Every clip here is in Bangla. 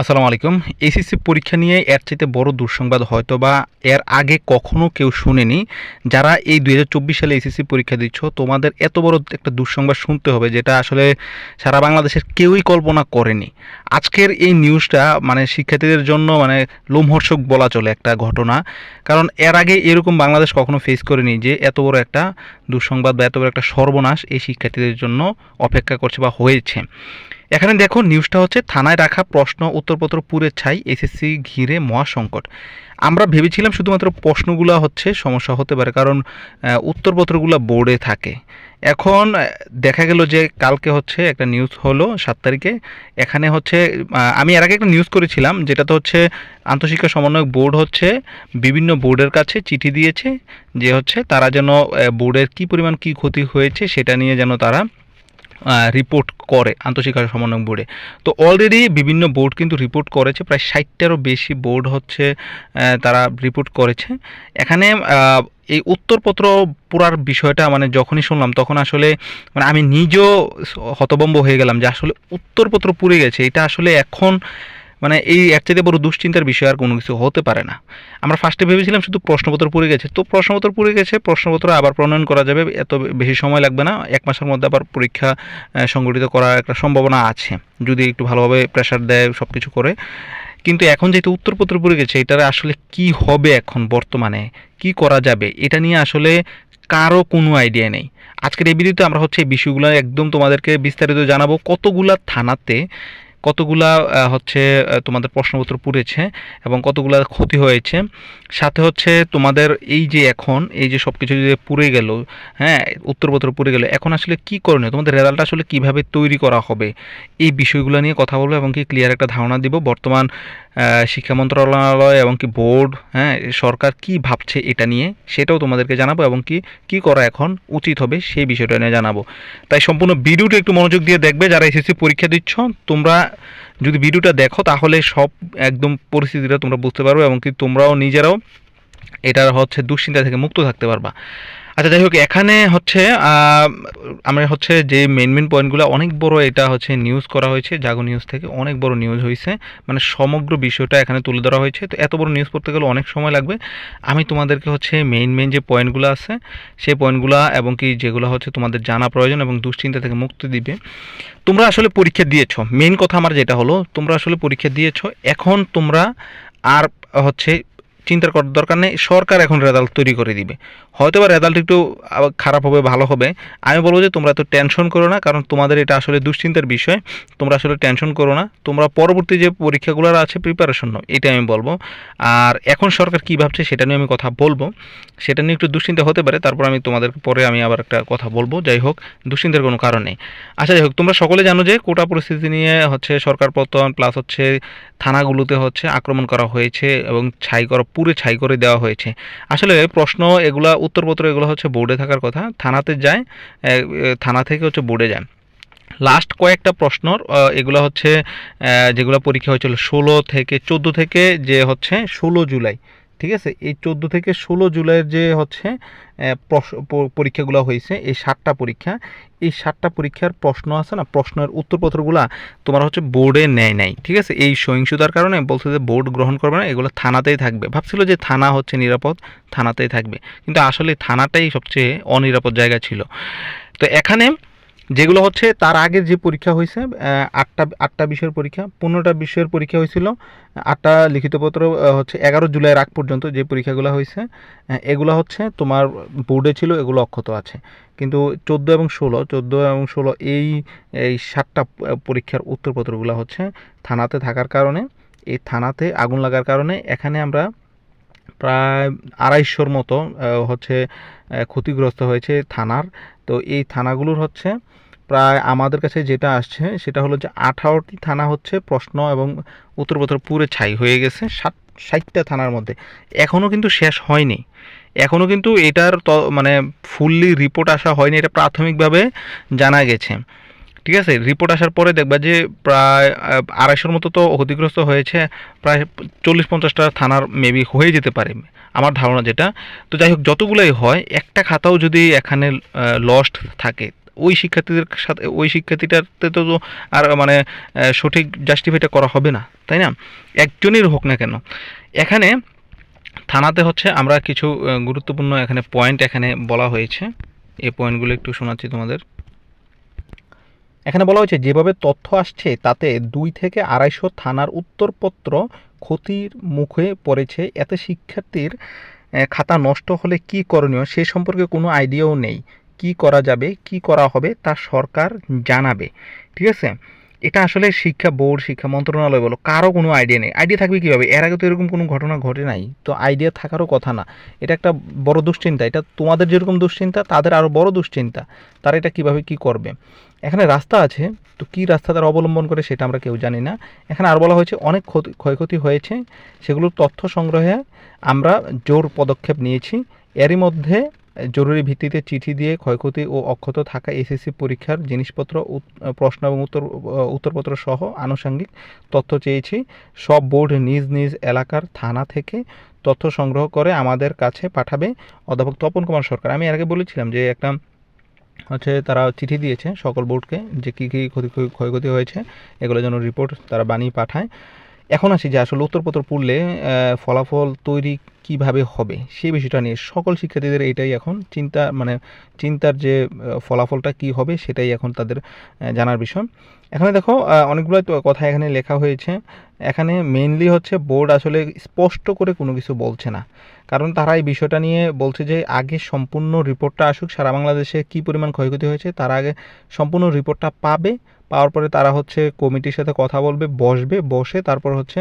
আসসালামু আলাইকুম। এসএসসি পরীক্ষা নিয়ে এর চাইতে বড় দুঃসংবাদ হয়তো বা এর আগে কখনো কেউ শুনেনি। যারা এই দু হাজার চব্বিশ সালে এসএসসি পরীক্ষা দিচ্ছ, তোমাদের এত বড় একটা দুঃসংবাদ শুনতে হবে যেটা আসলে সারা বাংলাদেশের কেউই কল্পনা করেনি। আজকের এই নিউজটা মানে শিক্ষার্থীদের জন্য মানে লোমহর্ষক বলা চলে একটা ঘটনা। কারণ এর আগে এরকম বাংলাদেশ কখনো ফেস করেনি যে এত বড় একটা দুঃসংবাদ বা এত বড় একটা সর্বনাশ এই শিক্ষার্থীদের জন্য অপেক্ষা করছে বা হয়েছে। এখানে দেখো নিউজটা হচ্ছে, থানায় রাখা প্রশ্ন উত্তরপত্র পুরে ছাই এসএসসি ঘিরে মহাসংকট। আমরা ভেবেছিলাম শুধুমাত্র প্রশ্নগুলো হচ্ছে সমস্যা হতে পারে, কারণ উত্তরপত্রগুলো বোর্ডে থাকে। এখন দেখা গেল যে কালকে হচ্ছে একটা নিউজ হলো সাত তারিখে। এখানে হচ্ছে আমি এর আগে একটা নিউজ করেছিলাম, যেটাতে হচ্ছে আন্তঃশিক্ষা সমন্বয়ক বোর্ড হচ্ছে বিভিন্ন বোর্ডের কাছে চিঠি দিয়েছে, যে হচ্ছে তারা যেন বোর্ডের কী পরিমাণ কী ক্ষতি হয়েছে সেটা নিয়ে যেন তারা রিপোর্ট করে, আন্তঃশিক্ষা সমন্বয় বোর্ডে তো অলরেডি বিভিন্ন বোর্ড কিন্তু রিপোর্ট করেছে, প্রায় ষাটটারও বেশি বোর্ড হচ্ছে তারা রিপোর্ট করেছে। এখানে এই উত্তরপত্র পুরার বিষয়টা মানে যখনই শুনলাম তখন আসলে মানে আমি নিজেও হতবম্ব হয়ে গেলাম যে আসলে উত্তরপত্র পুড়ে গেছে, এটা আসলে এখন মানে এই এর চাইতে বড় দুশ্চিন্তার বিষয় আর কোনো কিছু হতে পারে না। আমরা ফার্স্টে ভেবেছিলাম শুধু প্রশ্নপত্র পুড়ে গেছে। তো প্রশ্নপত্র পুড়ে গেছে, প্রশ্নপত্র আবার প্রণয়ন করা যাবে, এত বেশি সময় লাগবে না। এক মাসের মধ্যে আবার পরীক্ষা সংগঠিত করার একটা সম্ভাবনা আছে। যদি একটু ভালোভাবে প্রেশার দেয় সব কিছু করে। কিন্তু এখন যেহেতু উত্তরপত্র পুড়ে গেছে, এটার আসলে কি হবে এখন বর্তমানে? কি করা যাবে? এটা নিয়ে আসলে কারও কোনো আইডিয়া নেই। আজকের এই ভিডিওতে আমরা হচ্ছে এই বিষয়গুলো একদম তোমাদেরকে বিস্তারিত জানাব। কতগুলা থানাতে কতগুলা হচ্ছে তোমাদের প্রশ্নপত্র পুড়েছে এবং কতগুলা ক্ষতি হয়েছে। সাথে হচ্ছে তোমাদের এই যে এখন, এই যে সব কিছু যে পুড়ে গেল হ্যাঁ উত্তরপত্র পুড়ে গেল, এখন আসলে কি করণীয়? তোমাদের রেজাল্ট আসলে কীভাবে তৈরি করা হবে? এই বিষয়গুলো নিয়ে কথা বলব এবং কি ক্লিয়ার একটা ধারণা দিব। বর্তমান শিক্ষা মন্ত্রণালয় এবং কি বোর্ড হ্যাঁ সরকার কি ভাবছে এটা নিয়ে সেটাও তোমাদেরকে জানাব এবং কি কি করা এখন উচিত হবে সেই বিষয়টা নিয়ে জানাব। তাই সম্পূর্ণ ভিডিওটা একটু মনোযোগ দিয়ে দেখবে, যারা এসএসসি পরীক্ষা দিচ্ছ, তোমরা যদি ভিডিওটা দেখো তাহলে সব একদম পরিস্থিতিটা তোমরা বুঝতে পারবে এবং কি তোমরাও নিজেরাও এটার হচ্ছে দুশ্চিন্তা থেকে মুক্ত থাকতে পারবা। আচ্ছা যাই হোক, এখানে হচ্ছে আমরা হচ্ছে যে মেন মেন পয়েন্টগুলো অনেক বড় এটা হচ্ছে নিউজ করা হয়েছে জাগো নিউজ থেকে অনেক বড় নিউজ হয়েছে মানে সমগ্র বিষয়টা এখানে তুলে ধরা হয়েছে। তো এত বড় নিউজ পড়তে গেলে অনেক সময় লাগবে। আমি তোমাদেরকে হচ্ছে মেইন মেইন যে পয়েন্টগুলো আছে, সেই পয়েন্টগুলো এবং কি যেগুলো হচ্ছে তোমাদের জানা প্রয়োজন এবং দুশ্চিন্তা থেকে মুক্তি দিবে। তোমরা আসলে পরীক্ষা দিয়েছ। মেইন কথা আমার যেটা হলো, তোমরা আসলে পরীক্ষা দিয়েছ। এখন তোমরা আর হচ্ছে চিন্তার করার দরকার নেই, সরকার এখন রেজাল্ট তৈরি করে দিবে। হয়তো বা রেজাল্ট একটু খারাপ হবে, ভালো হবে। আমি বলব যে তোমরা তো টেনশন করো না, কারণ তোমাদের এটা আসলে দুশ্চিন্তার বিষয়। তোমরা আসলে টেনশন করো না। তোমরা পরবর্তী যে পরীক্ষাগুলো আছে প্রিপারেশন নাও, এটা আমি বলব। আর এখন সরকার কী ভাবছে, সেটা নিয়ে আমি কথা বলব। সেটা নিয়ে একটু দুশ্চিন্তা হতে পারে, তারপর আমি তোমাদের পরে আমি আবার একটা কথা বলব। যাই হোক, দুশ্চিন্তার কোনো কারণ নেই। আচ্ছা যাই হোক, তোমরা সকলে জানো যে কোটা পরিস্থিতি নিয়ে হচ্ছে সরকার পতন প্লাস হচ্ছে থানাগুলোতে হচ্ছে আক্রমণ করা হয়েছে এবং ছাই করা পুরে ছাই করে দেওয়া হয়েছে। আসলে প্রশ্ন এগুলা, উত্তরপত্র এগুলো হচ্ছে বোর্ডে থাকার কথা। থানাতে যায় থানা থেকে হচ্ছে বোর্ডে যায় লাস্ট কয়েকটা প্রশ্ন এগুলো হচ্ছে যেগুলো পরীক্ষা হয়েছিল ষোলো থেকে, চোদ্দ থেকে যে হচ্ছে ষোলো জুলাই। ঠিক আছে? এই চোদ্দ থেকে ষোলো জুলাইয়ের যে হচ্ছে পরীক্ষাগুলো হয়েছে, এই সাতটা পরীক্ষা, এই সাতটা পরীক্ষার প্রশ্ন আছে না? প্রশ্নের উত্তরপত্রগুলা তোমার হচ্ছে বোর্ডে নেয় নাই, ঠিক আছে? এই সহিংসতার কারণে বলছে যে বোর্ড গ্রহণ করবে না, এগুলো থানাতেই থাকবে। ভাবছিল যে থানা হচ্ছে নিরাপদ, থানাতেই থাকবে। কিন্তু আসলে থানাটাই সবচেয়ে অনিরাপদ জায়গা ছিল। তো এখানে যেগুলো হচ্ছে তার আগে যে পরীক্ষা হয়েছে আটটা আটটা বিষয়ের পরীক্ষা, পনেরোটা বিষয়ের পরীক্ষা হয়েছিল, আটটা লিখিত পত্র হচ্ছে এগারো জুলাইয়ের আগ পর্যন্ত যে পরীক্ষাগুলো হয়েছে এগুলো হচ্ছে তোমার বোর্ডে ছিল, এগুলো অক্ষত আছে। কিন্তু চোদ্দ এবং ষোলো, চোদ্দ এবং ষোলো এই এই সাতটা পরীক্ষার উত্তরপত্রগুলো হচ্ছে থানাতে থাকার কারণে, এই থানাতে আগুন লাগার কারণে এখানে আমরা প্রায় আড়াইশোর মতো হচ্ছে ক্ষতিগ্রস্ত হয়েছে থানার। তো এই থানাগুলোর হচ্ছে প্রায় আমাদের কাছে যেটা আসছে, সেটা হলো যে আঠারোটি থানা হচ্ছে প্রশ্ন এবং উত্তরপত্র পুরে ছাই হয়ে গেছে সাত, ষাটটা থানার মধ্যে। এখনও কিন্তু শেষ হয়নি। এখনও কিন্তু এটার ত মানে ফুললি রিপোর্ট আসা হয়নি, এটা প্রাথমিকভাবে জানা গেছে। ঠিক আছে? রিপোর্ট আসার পরে দেখবা যে প্রায় আড়াইশোর মতো তো ক্ষতিগ্রস্ত হয়েছে, প্রায় চল্লিশ পঞ্চাশটা থানার মেবি হয়ে যেতে পারে, আমার ধারণা যেটা। তো যাই হোক, যতগুলোই হয়, একটা খাতাও যদি এখানে লস্ট থাকে ওই শিক্ষার্থীদের সাথে, ওই শিক্ষার্থীটাতে তো তো আর মানে সঠিক জাস্টিফাইটা করা হবে না, তাই না? একজনের হোক না কেন। এখানে থানাতে হচ্ছে আমরা কিছু গুরুত্বপূর্ণ এখানে পয়েন্ট এখানে বলা হয়েছে। এই পয়েন্টগুলো একটু শোনাচ্ছি তোমাদের। এখানে বলা হয়েছে, যেভাবে তথ্য আসছে তাতে দুই থেকে আড়াইশো থানার উত্তরপত্র ক্ষতির মুখে পড়েছে। এতে শিক্ষার্থীর খাতা নষ্ট হলে কি করণীয় সে সম্পর্কে কোনো আইডিয়াও নেই। কি করা যাবে, কি করা হবে তা সরকার জানাবে। ঠিক আছে? এটা আসলে শিক্ষা বোর্ড, শিক্ষা মন্ত্রণালয় বলো, কারও কোনো আইডিয়া নেই। আইডিয়া থাকবে কীভাবে? এর আগে তো এরকম কোনো ঘটনা ঘটে নাই। তো আইডিয়া থাকারও কথা না। এটা একটা বড় দুশ্চিন্তা। এটা তোমাদের যেরকম দুশ্চিন্তা, তাদের আরও বড় দুশ্চিন্তা। তারা এটা কীভাবে কি করবে? এখানে রাস্তা আছে। তো কী রাস্তা তারা অবলম্বন করে সেটা আমরা কেউ জানি না। এখানে আর বলা হয়েছে, অনেক ক্ষতি, ক্ষয়ক্ষতি হয়েছে। সেগুলোর তথ্য সংগ্রহে আমরা জোর পদক্ষেপ নিয়েছি। এরই মধ্যে জরুরি ভিত্তিতে চিঠি দিয়ে ক্ষয়ক্ষতি ও অক্ষত থাকা এসএসসি পরীক্ষার জিনিসপত্র প্রশ্ন এবং উত্তর উত্তরপত্র সহ আনুষঙ্গিক তথ্য চেয়েছি। সব বোর্ড নিজ নিজ এলাকার থানা থেকে তথ্য সংগ্রহ করে আমাদের কাছে পাঠাবে। অধ্যাপক তপন কুমার সরকার, আমি এর আগে বলেছিলাম যে একটা হচ্ছে তারা চিঠি দিয়েছে সকল বোর্ডকে যে কী কী ক্ষতি, ক্ষয়ক্ষতি হয়েছে এগুলো যেন রিপোর্ট তারা বানিয়ে পাঠায়। এখন আসি যে আসলে উত্তরপত্র পড়লে ফলাফল তৈরি কীভাবে হবে? সেই বিষয়টা নিয়ে সকল শিক্ষার্থীদের এটাই এখন চিন্তা মানে চিন্তার যে ফলাফলটা কি হবে সেটাই এখন তাদের জানার বিষয়। এখানে দেখো অনেকগুলো কথা এখানে লেখা হয়েছে। এখানে মেইনলি হচ্ছে বোর্ড আসলে স্পষ্ট করে কোনো কিছু বলছে না। কারণ তারা এই বিষয়টা নিয়ে বলছে যে, আগে সম্পূর্ণ রিপোর্টটা আসুক, সারা বাংলাদেশে কী পরিমাণ ক্ষয়ক্ষতি হয়েছে, তার আগে সম্পূর্ণ রিপোর্টটা পাবে। পাওয়ার পরে তারা হচ্ছে কমিটির সাথে কথা বলবে, বসবে, বসে তারপর হচ্ছে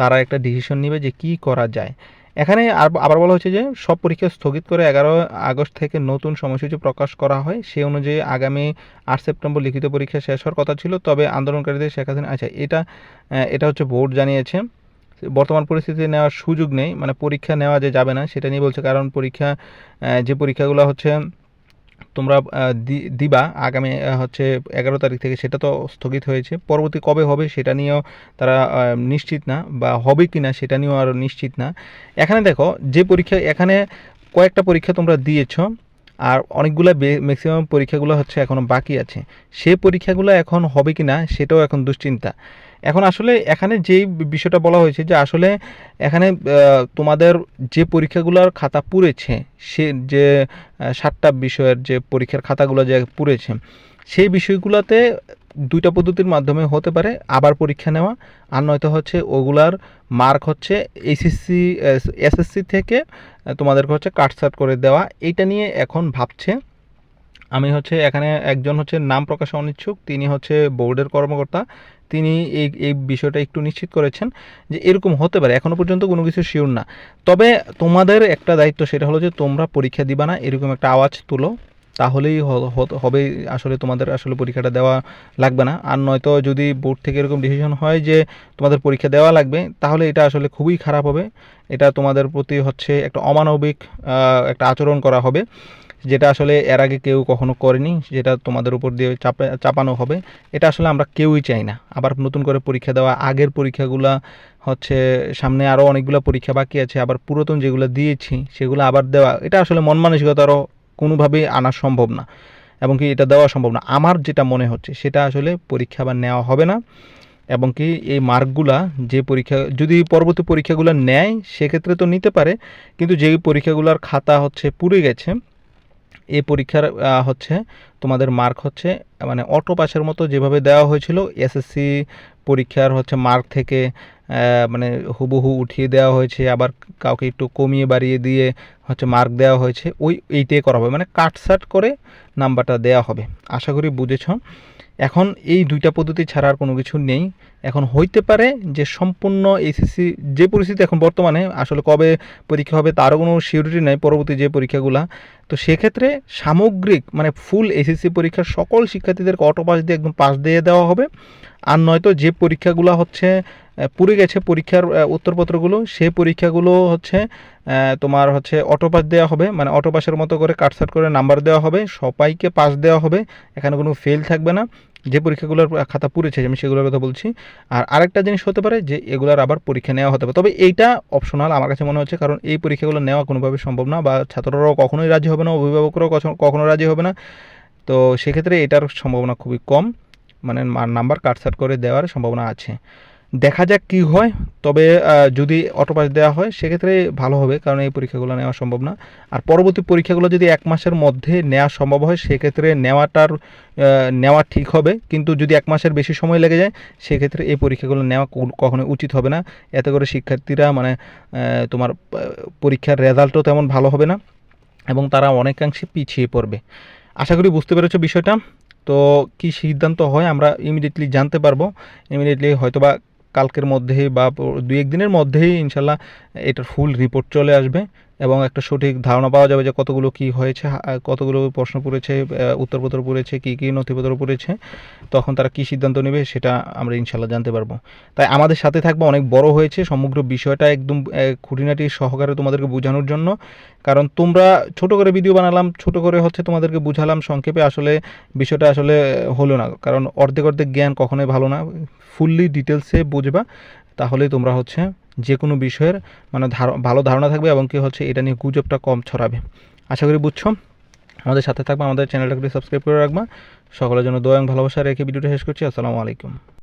তারা একটা ডিসিশন নেবে যে কি করা যায়। এখানে আবার বলা হচ্ছে যে সব পরীক্ষা স্থগিত করে এগারো আগস্ট থেকে নতুন সময়সূচি প্রকাশ করা হয়। সেই অনুযায়ী আগামী আট সেপ্টেম্বর লিখিত পরীক্ষা শেষ হওয়ার কথা ছিল। তবে আন্দোলনকারীদের শেখ হাসিনা আচ্ছা এটা এটা হচ্ছে বোর্ড জানিয়েছে। বর্তমান পরিস্থিতি নেওয়ার সুযোগ নেই। মানে পরীক্ষা নেওয়া যে যাবে না, সেটা নিয়ে বলছে কারণ পরীক্ষা যে পরীক্ষাগুলো হচ্ছে তোমরা দিবা আগামী হচ্ছে এগারো তারিখ থেকে, সেটা তো স্থগিত হয়েছে। পরবর্তী কবে হবে সেটা নিয়েও তারা নিশ্চিত না বা হবে কি না সেটা নিয়েও আরও নিশ্চিত না। এখানে দেখো, যে পরীক্ষা, এখানে কয়েকটা পরীক্ষা তোমরা দিয়েছ, আর অনেকগুলো ম্যাক্সিমাম পরীক্ষাগুলো হচ্ছে এখনও বাকি আছে। সে পরীক্ষাগুলো এখন হবে কি না সেটাও এখন দুশ্চিন্তা। এখন আসলে এখানে যেই বিষয়টা বলা হয়েছে যে আসলে এখানে তোমাদের যে পরীক্ষাগুলোর খাতা পুড়েছে, সে যে সাতটা বিষয়ের যে পরীক্ষার খাতাগুলো যে পুড়েছে, সেই বিষয়গুলোতে দুইটা পদ্ধতির মাধ্যমে হতে পারে, আবার পরীক্ষা নেওয়া, আর নয়তো হচ্ছে ওগুলার মার্ক হচ্ছে এইচএসসি এসএসসি থেকে তোমাদেরকে হচ্ছে কাটসাট করে দেওয়া, এইটা নিয়ে এখন ভাবছে। আমি হচ্ছে এখানে একজন হচ্ছে নাম প্রকাশে অনিচ্ছুক, তিনি হচ্ছে বোর্ডের কর্মকর্তা তিনি এই এই বিষয়টা একটু নিশ্চিত করেছেন যে এরকম হতে পারে এখনও পর্যন্ত কোনো কিছু শিওর না। তবে তোমাদের একটা দায়িত্ব সেটা হলো যে তোমরা পরীক্ষা দিবা না, এরকম একটা আওয়াজ তুলো, তাহলেই হবে আসলে তোমাদের আসলে পরীক্ষাটা দেওয়া লাগবে না। আর নয়তো যদি বোর্ড থেকে এরকম ডিসিশন হয় যে তোমাদের পরীক্ষা দেওয়া লাগবে, তাহলে এটা আসলে খুবই খারাপ হবে। এটা তোমাদের প্রতি হচ্ছে একটা অমানবিক একটা আচরণ করা হবে। যেটা আসলে এর আগে কেউ কখনো করেনি, যেটা তোমাদের উপর দিয়ে চাপে, চাপানো হবে, এটা আসলে আমরা কেউই চাই না। আবার নতুন করে পরীক্ষা দেওয়া, আগের পরীক্ষাগুলা হচ্ছে সামনে আরও অনেকগুলো পরীক্ষা বাকি আছে, আবার পুরাতন যেগুলো দিয়েছি, সেগুলো আবার দেওয়া, এটা আসলে মন মানসিকতারও কোনোভাবেই আনা সম্ভব না। এবং কি এটা দেওয়া সম্ভব না। আমার যেটা মনে হচ্ছে, সেটা আসলে পরীক্ষা আবার নেওয়া হবে না। এবং কি এই মার্কগুলা যে পরীক্ষা, যদি পরবর্তী পরীক্ষাগুলো নেয়, সেক্ষেত্রে তো নিতে পারে, কিন্তু যেই পরীক্ষাগুলোর খাতা হচ্ছে পুড়ে গেছে এই পরীক্ষার হচ্ছে তোমাদের মার্ক হচ্ছে মানে অটো পাসের মতো যেভাবে দেওয়া হয়েছিল এসএসসি পরীক্ষার হচ্ছে মার্ক থেকে মানে হুবহু উঠিয়ে দেওয়া হয়েছে, আবার কাউকে একটু কমিয়ে বাড়িয়ে দিয়ে হচ্ছে মার্ক দেওয়া হয়েছে, ওই, এইটাই করা হবে মানে কাটসাট করে নাম্বারটা দেওয়া হবে। আশা করি বুঝেছ। এখন এই দুইটা পদ্ধতি ছাড়া আর কোনো কিছু নেই। এখন হইতে পারে যে সম্পূর্ণ এসএসসি যে পরিস্থিতি এখন বর্তমানে, আসলে কবে পরীক্ষা হবে তারও কোনো সিউরিটি নেই, পরবর্তী যে পরীক্ষাগুলা। তো সেক্ষেত্রে সামগ্রিক মানে ফুল এসএসসি পরীক্ষার সকল শিক্ষার্থীদেরকে অটো পাস দিয়ে একদম পাস দিয়ে দেওয়া হবে। আর নয়তো যে পরীক্ষাগুলো হচ্ছে পুড়ে গেছে পরীক্ষার উত্তরপত্রগুলো, সেই পরীক্ষাগুলো হচ্ছে তোমার হচ্ছে অটো পাস দেওয়া হবে। মানে অটো পাসের মতো করে কাটসাট করে নাম্বার দেওয়া হবে। সবাইকে পাস দেওয়া হবে। এখানে কোনো ফেল থাকবে না। যে পরীক্ষাগুলোর খাতা পুড়েছে, আমি সেগুলোর কথা বলছি। আর আরেকটা জিনিস হতে পারে যে, এগুলোর আবার পরীক্ষা নেওয়া হতে পারে। তবে এইটা অপশনাল আমার কাছে মনে হচ্ছে, কারণ এই পরীক্ষাগুলো নেওয়া কোনোভাবে সম্ভব না বা ছাত্ররাও কখনোই রাজি হবে না, অভিভাবকরাও কখনো- রাজি হবে না। তো সেক্ষেত্রে এটার সম্ভাবনা খুবই কম। মানে নাম্বার কাটসাট করে দেওয়ার সম্ভাবনা আছে। দেখা যাক কী হয়, তবে যদি অটোপাস দেওয়া হয়, সেক্ষেত্রে ভালো হবে, কারণ এই পরীক্ষাগুলো নেওয়া সম্ভব না। আর পরবর্তী পরীক্ষাগুলো যদি এক মাসের মধ্যে নেওয়া সম্ভব হয়, সেক্ষেত্রে নেওয়াটার নেওয়া ঠিক হবে। কিন্তু যদি এক মাসের বেশি সময় লেগে যায়, সেক্ষেত্রে এই পরীক্ষাগুলো নেওয়া কো- কখনোই উচিত হবে না। এতে করে শিক্ষার্থীরা মানে তোমার পরীক্ষার রেজাল্টও তেমন ভালো হবে না এবং তারা অনেকাংশে পিছিয়ে পড়বে। আশা করি বুঝতে পেরেছ বিষয়টা। তো কি সিদ্ধান্ত হয়, আমরা ইমিডিয়েটলি জানতে পারব। ইমিডিয়েটলি হয়তোবা কালকের মধ্যেই বা দু একদিনের মধ্যেই ইনশাল্লাহ এটার ফুল রিপোর্ট চলে আসবে। এবং একটা সঠিক ধারণা পাওয়া যাবে যে কতগুলো কি হয়েছে কতগুলো প্রশ্ন পড়েছে উত্তরপত্র পড়েছে, কী কী নথিপত্র পড়েছে, তখন তারা কী সিদ্ধান্ত নেবে সেটা আমরা ইনশাল্লাহ জানতে পারব। তাই আমাদের সাথে থাকবে, অনেক বড় হয়েছে, সমগ্র বিষয়টা একদম খুঁটিনাটি সহকারে তোমাদেরকে বোঝানোর জন্য। কারণ তোমরা ছোট করে ভিডিও বানালাম, ছোট করে হচ্ছে তোমাদেরকে বুঝালাম, সংক্ষেপে আসলে বিষয়টা আসলে হলো না। কারণ অর্ধেক অর্ধেক জ্ঞান কখনোই ভালো না ফুললি ডিটেলসে বুঝবা তাহলেই তোমরা হচ্ছে যে কোনো বিষয়ের মানে ভালো ধারণা থাকবে এবং কি হচ্ছে এটা নিয়ে গুজবটা কম ছড়াবে। আশা করি বুঝছ? আমাদের সাথে থাকবে, আমাদের চ্যানেলটাকে সাবস্ক্রাইব করে রাখবা। সকলের জন্য দোয়া ভালোবাসা রেখে ভিডিওটা শেষ করছি। আসসালামু আলাইকুম।